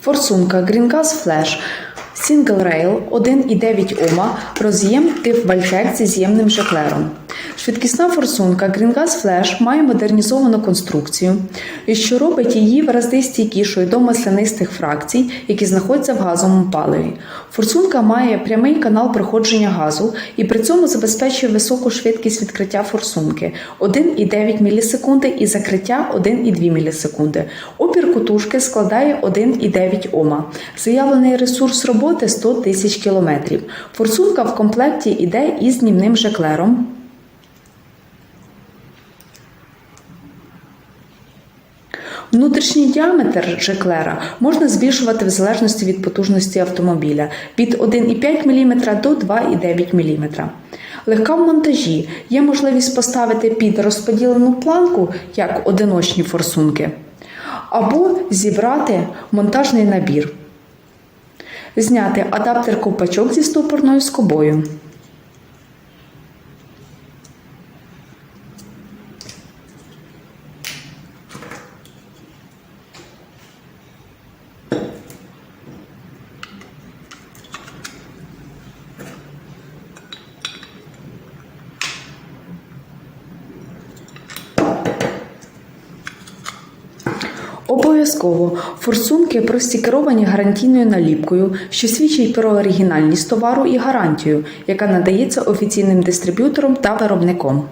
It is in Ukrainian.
Форсунка Greengas Flash Single Rail 1,9 Ома, роз'єм тип Вальтек зі з'ємним жеклером. Швидкісна форсунка Greengas Flash має модернізовану конструкцію, що робить її вразди стійкішою до маслянистих фракцій, які знаходяться в газовому паливі. Форсунка має прямий канал проходження газу і при цьому забезпечує високу швидкість відкриття форсунки 1,9 мілісекунди і закриття 1,2 мілісекунди. Опір кутушки складає 1,9 Ома. Заявлений ресурс роботи 100 тисяч кілометрів. Форсунка в комплекті йде із знімним жеклером. Внутрішній діаметр жеклера можна збільшувати в залежності від потужності автомобіля від 1,5 мм до 2,9 мм. Легка в монтажі є можливість поставити під розподілену планку як одиночні форсунки, або зібрати монтажний набір, зняти адаптер ковпачок зі стопорною скобою. Обов'язково форсунки простікеровані гарантійною наліпкою, що свідчить про оригінальність товару і гарантію, яка надається офіційним дистриб'ютором та виробником.